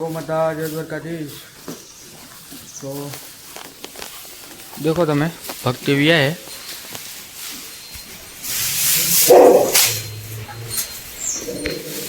માતા જય દ્વારકાધીશ. તો દેખો તમે, ભક્તિ વ્યા હે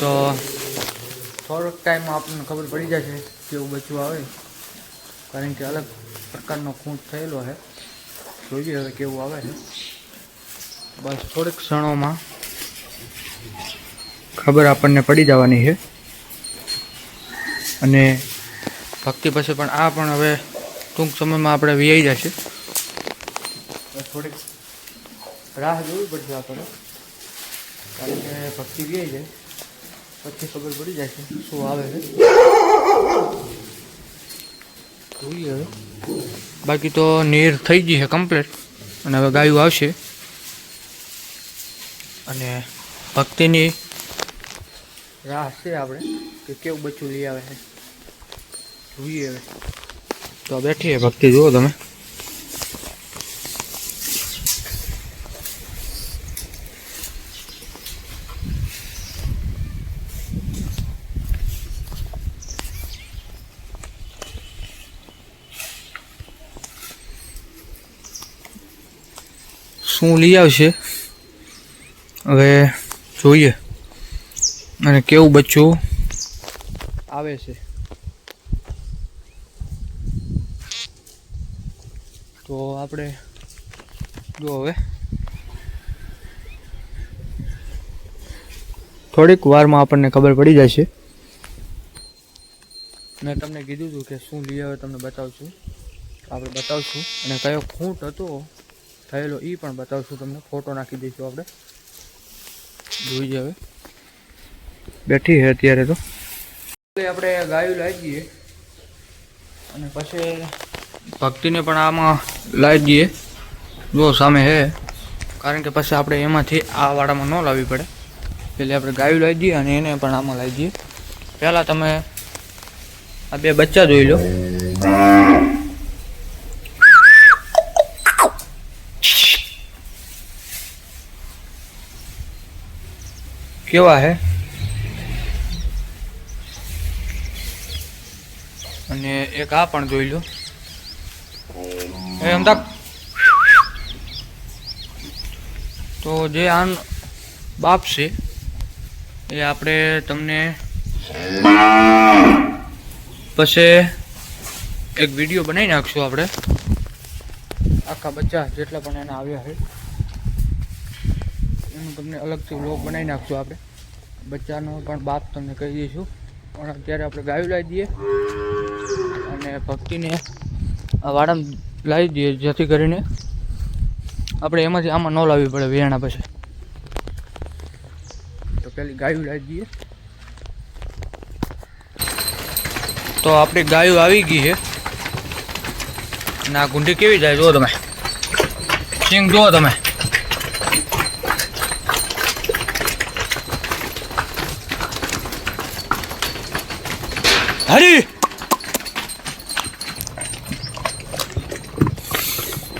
તો થોડોક ટાઈમ આપણને ખબર પડી જશે કેવું બચ્યું આવે કારણ કે અલગ પ્રકારનો ખૂંટ થયેલો છે જોઈએ હવે કેવું આવે છે. બસ થોડીક ક્ષણોમાં ખબર આપણને પડી જવાની છે. અને ભક્તિ પાસે પણ આ પણ હવે ટૂંક સમયમાં આપણે વીઆઈ જશે. થોડીક રાહ જોવી પડશે આપણે. કારણ કે ભક્તિ વ્યાઈ જાય. પછી ખબર પડી જાય છે શું આવે છે. જોઈએ હવે. બાકી તો નીર થઈ ગઈ છે કમ્પ્લીટ અને હવે ગાયું આવશે. અને ભક્તિની રાહ છે આપણે કે કેવું બચ્ચું લઈ આવે છે. જોઈએ તો બેઠીએ ભક્તિ, જુઓ તમે. શું લઈ આવશે? હવે જોઈએ. અને કેવું બચ્ચું? આવે છે તો આપણે જો હવે. થોડીક વારમાં આપણને ખબર પડી જશે. મેં તમને કીધું હતું કે શું લઈ આવે તમને બતાવશું. આપણે બતાવશું. અને કયો ખૂંટ હતો થયેલો એ પણ બતાવશું તમને. ફોટો નાખી દઈશું આપણે. જોઈ હવે. બેઠી છે અત્યારે તો. આપણે ગાયું લાવી દઈએ અને પછી ભક્તિને પણ આમાં લાવી દઈએ. જો સામે હે. કારણ કે પછી આપણે એમાંથી આ વાડામાં ન લાવવી પડે. એટલે આપણે ગાયું લાવી દઈએ અને એને પણ આમાં લાવી દઈએ. પહેલાં તમે આ બે બચ્ચા જોઈ લો. કેવા હે? અને એક આ પણ જોઈ લો. એ અમદાક તો જે આન બાપ છે, એ આપણે તમને પછી એક વીડિયો બનાવી નાખશું આપણે. આખા બચ્ચા જેટલા પણ એના આવ્યા છે, એનું તમને અલગથી વ્લોગ બનાવી નાખશું આપણે. બચ્ચાનો પણ બાપ તમને કહી દઈશું. પણ અત્યારે આપણે ગાયું લાવી દઈએ. અને ભક્તિને વાડામાં લાવી દઈએ જેથી કરીને આપણે એમાંથી આમાં ન લાવવી પડે વેણા પછી. તો પેલી ગાયું લાવી દઈએ. તો આપણી ગાયું આવી ગઈ છે. ના ગુંડી કેવી જાય જુઓ તમે. સિંગ જુઓ તમે. હરી!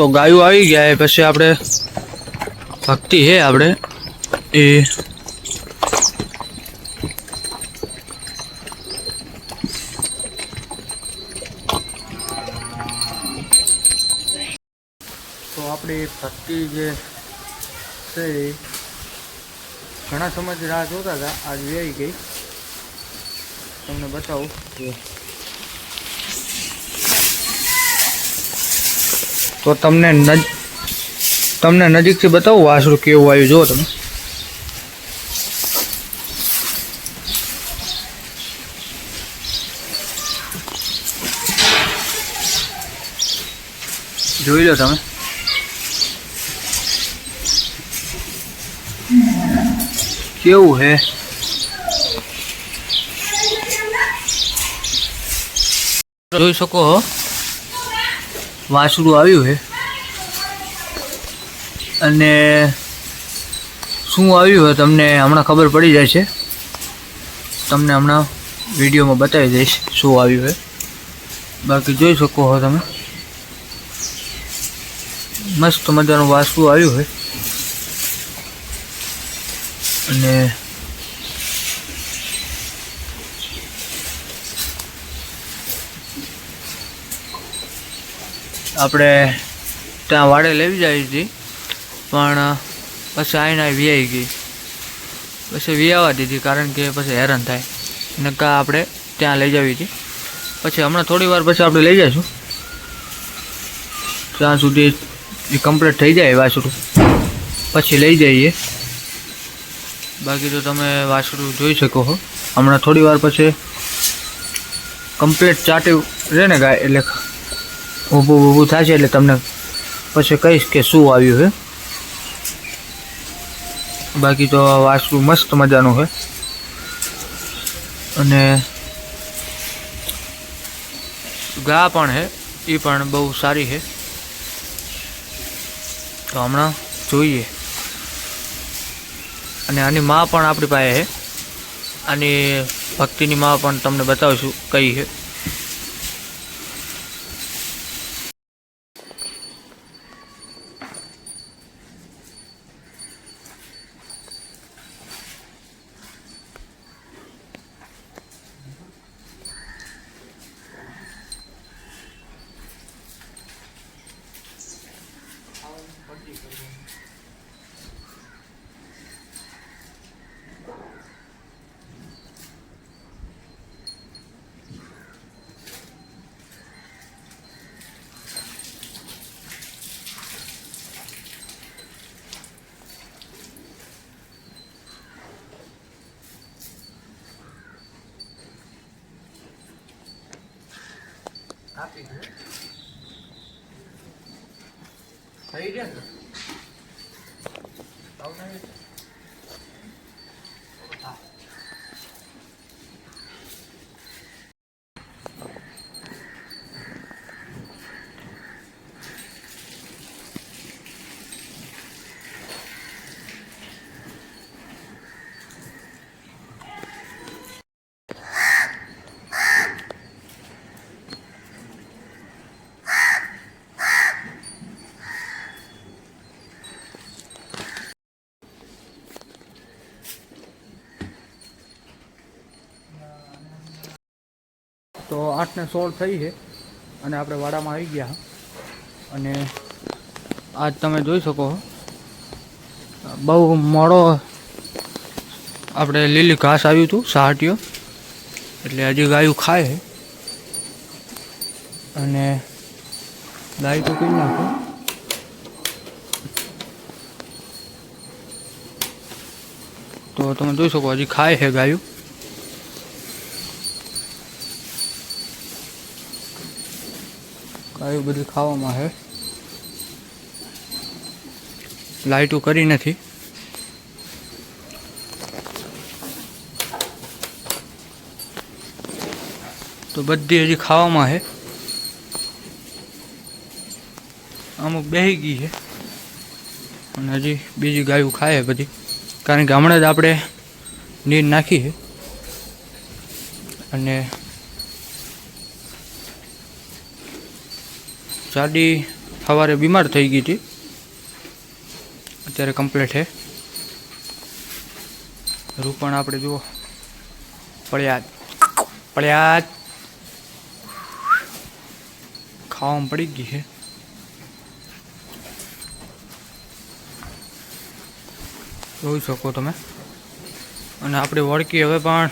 તો ગાયું આવી ગયા પછી આપણે ભક્તિ હે આપણે. એ તો આપણી ભક્તિ જે છે એ ઘણા સમય રાહ જોતા હતા. આજ વેરી ગઈ. તમને બતાવું. કે તો તમને નજ તમને નજીકથી બતાવું વાસરું કેવું આવ્યું. જુઓ તમે. જોઈ લો તમે. કેવું હે? જોઈ શકો હો. વાસરું આવ્યું છે અને શું આવ્યું હોય તમને હમણાં ખબર પડી જાય છે. તમને હમણાં વિડીયોમાં બતાવી દઈશ શું આવ્યું છે બાકી જોઈ શકો છો તમે. મસ્ત મજાનું વાસરું આવ્યું હોય અને આપણે ત્યાં વાડે લેવી જાય હતી, પણ પછી આઈને વિયાઈ ગઈ. પછી વ્યાવા દીધી કારણ કે પછી હેરાન થાય. નકા આપણે ત્યાં લઈ જવી હતી. પછી હમણાં થોડી વાર પછી આપણે લઈ જઈશું. ત્યાં સુધી એ કમ્પ્લીટ થઈ જાય વાસરું પછી લઈ જઈએ. બાકી તો તમે વાસરું જોઈ શકો છો હમણાં થોડી વાર પછી કમ્પ્લીટ ચાટ્યું રહે ને ગાય, એટલે ઊભું ઊભું થશે એટલે તમને પછી કહીશ કે શું આવ્યું છે બાકી તો આ મસ્ત મજાનું છે અને ગા પણ છે એ પણ બહુ સારી છે તો હમણાં જોઈએ. અને આની માં પણ આપણી પાસે છે આની ભક્તિની માં પણ તમને બતાવીશું કઈ છે આપી દે થઈ ગયા ને તો આઠને સોળ થઈ છે અને આપણે વાડામાં આવી ગયા. અને આજ તમે જોઈ શકો બહુ મોડો આપણે લીલી ઘાસ આવ્યું હતું, સહાટીઓ. એટલે હજી ગાયું ખાય છે. અને ગાય તો કરી નાખો. તો તમે જોઈ શકો હજી ખાય છે ગાયું. ગાયું બધું ખાવામાં છે લાઈટો કરી નથી. તો બધી હજી ખાવામાં છે અમુક બેહી ગઈ છે અને હજી બીજી ગાયું ખાય બધી. કારણ કે હમણાં જ આપણે નીર નાખી છે અને જાડી સવારે બીમાર થઈ ગઈ હતી. અત્યારે કમ્પ્લીટ છે. રૂપણ આપણે જુઓ. પડ્યા પડ્યા ખાવામાં પડી ગઈ છે. જોઈ શકો તમે. અને આપણી વળકી હવે પણ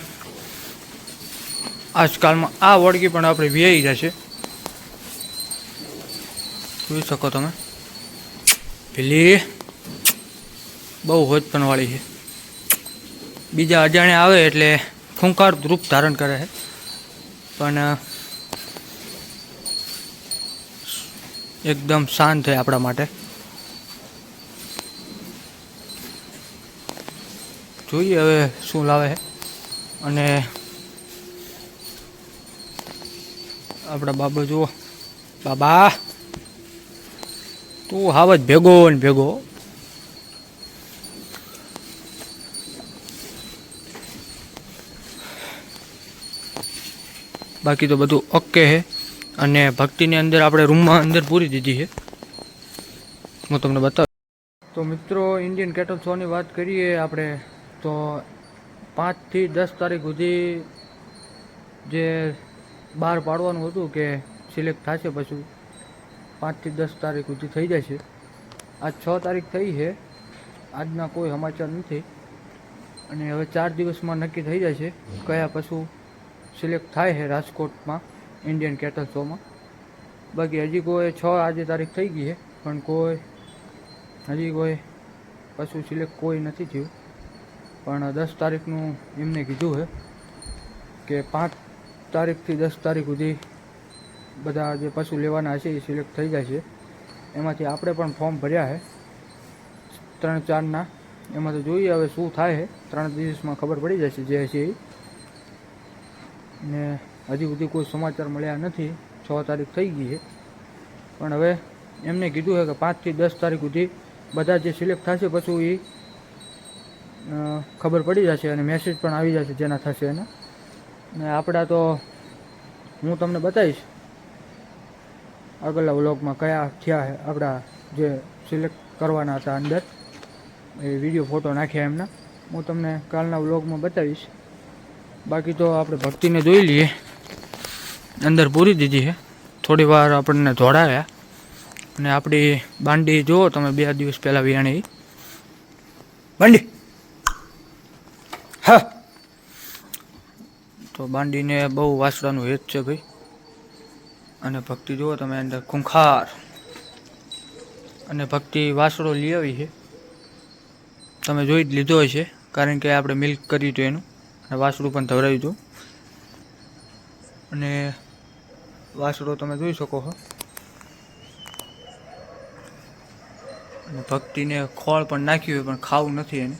આજકાલમાં આ વળકી પણ આપણે વ્યાઈ જશે જોઈ શકો તમે. પેલી બહુ હોજપણવાળી છે. બીજા અજાણ્યા આવે એટલે ફૂંકાર રૂપ ધારણ કરે છે. પણ એકદમ શાંત છે આપણા માટે. જોઈએ હવે શું લાવે છે. અને આપણા બાબા જુઓ. બાબા! તું હાવ જ ભેગો ને ભેગો. બાકી તો બધું ઓકે છે અને ભક્તિની અંદર આપણે રૂમમાં અંદર પૂરી દીધી છે હું તમને બતાવું. તો મિત્રો ઇન્ડિયન કેટલ શોની વાત કરીએ આપણે, તો પાંચથી દસ તારીખ સુધી જે બહાર પાડવાનું હતું કે સિલેક્ટ થશે પછી પાંચથી દસ તારીખ સુધી થઈ જશે આજ છ તારીખ થઈ છે. આજના કોઈ સમાચાર નથી. અને હવે ચાર દિવસમાં નક્કી થઈ જશે કયા પશુ સિલેક્ટ થાય છે રાજકોટમાં, ઇન્ડિયન કેટલ શોમાં બાકી હજી કોઈ છ આજે તારીખ થઈ ગઈ છે, પણ કોઈ, હજી કોઈ પશુ સિલેક્ટ કોઈ નથી થયું. પણ દસ તારીખનું એમને કીધું છે કે પાંચ તારીખથી દસ તારીખ સુધી બધા જે પશુ લેવાના હશે એ સિલેક્ટ થઈ જાય છે. એમાંથી આપણે પણ ફોર્મ ભર્યા છે. ત્રણ ચારના. એમાં તો જોઈએ હવે શું થાય છે. ત્રણ દિવસમાં ખબર પડી જશે જે હશે ને હજી સુધી કોઈ સમાચાર મળ્યા નથી. છ તારીખ થઈ ગઈ છે. પણ હવે એમને કીધું છે કે પાંચથી દસ તારીખ સુધી બધા જે સિલેક્ટ થશે પછી એ ખબર પડી જશે અને મેસેજ પણ આવી જશે જેના થશે એના. ને આપણા તો હું તમને બતાવીશ. આગળના વ્લોગમાં કયા થયા આપણા જે સિલેક્ટ કરવાના હતા અંદર, એ વીડિયો ફોટો નાખ્યા એમના. હું તમને કાલના વ્લોગમાં બતાવીશ. બાકી તો આપણે ભક્તિને જોઈ લઈએ. અંદર પૂરી દીધી છે થોડી વાર આપણને દોડાવ્યા અને આપણી બાંડી જુઓ તમે, બે દિવસ પહેલાં વિયાણી બાંડી! હા! તો બાંડીને બહુ વાસડાનું હેત છે ભાઈ. અને ભક્તિ જુઓ તમે અંદર ખૂંખાર. અને ભક્તિ વાસળો લઈ આવી છે. તમે જોઈ જ લીધો હશે, કારણ કે આપણે મિલ્ક કર્યું હતું એનું. અને વાસળું પણ ધવરાયું હતું. અને વાસળો તમે જોઈ શકો છો અને ભક્તિને ખોળ પણ નાખ્યું હોય, પણ ખાવું નથી એને.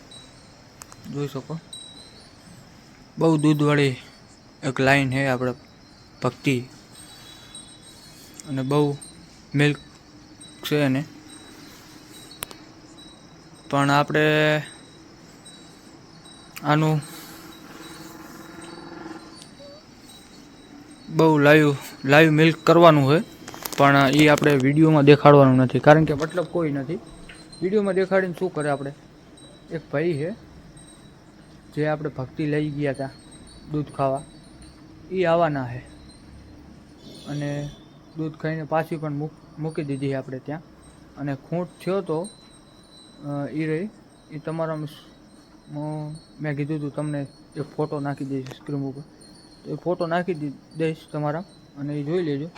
જોઈ શકો. બહુ દૂધવાળી એક લાઈન છે આપણે ભક્તિ. અને બહુ મિલ્ક છે એને. પણ આપણે આનું બહુ લાઈવ લાઈવ મિલ્ક કરવાનું હોય, પણ એ આપણે વિડીયોમાં દેખાડવાનું નથી. કારણ કે મતલબ કોઈ નથી. વિડીયોમાં દેખાડીને શું કરે આપણે? એક ભાઈ છે, જે આપણે ભક્તિ લઈ ગયા હતા દૂધ ખાવા. એ આવવાના છે. અને દૂધ ખાઈને પાછી પણ મૂક દીધી આપણે ત્યાં. અને ખૂંટ થયો તો એ રહી. એ તમારા મેં કીધું હતું તમને એ ફોટો નાખી દઈશ સ્ક્રીન ઉપર. તો એ ફોટો નાખી દઈશ તમારા અને એ જોઈ લેજો.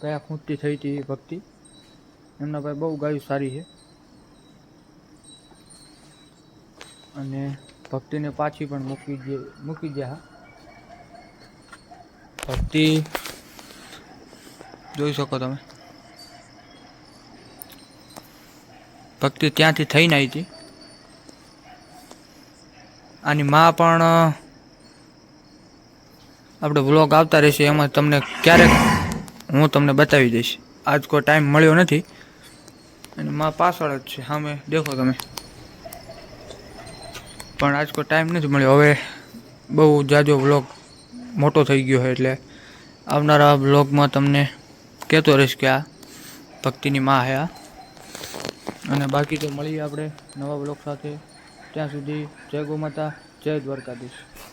કયા ખૂંટથી થઈ હતી એ ભક્તિ. એમના ભાઈ બહુ ગાયું સારી છે. અને ભક્તિને પાછી પણ મૂકી દે મૂકી દે હા. ભક્તિ જોઈ શકો તમે. ભક્તિ ત્યાંથી થઈને આવી હતી. આની માં પણ આપણે વ્લોગ આવતા રહેશે, એમાં તમને ક્યારેક હું તમને બતાવી દઈશ. આજ કોઈ ટાઈમ મળ્યો નથી. અને માં પાછળ જ છે. સામે દેખો તમે. પણ આજ કોઈ ટાઈમ નથી મળ્યો. હવે બહુ જાજો વ્લોગ મોટો થઈ ગયો છે એટલે આવનારા વ્લોગમાં તમને કહેતો રહીશ કે આ ભક્તિની માં હે આ. અને બાકી તો મળીએ આપણે નવા વ્લોગ સાથે. ત્યાં સુધી જય ગો માતા જય દ્વારકાધીશ.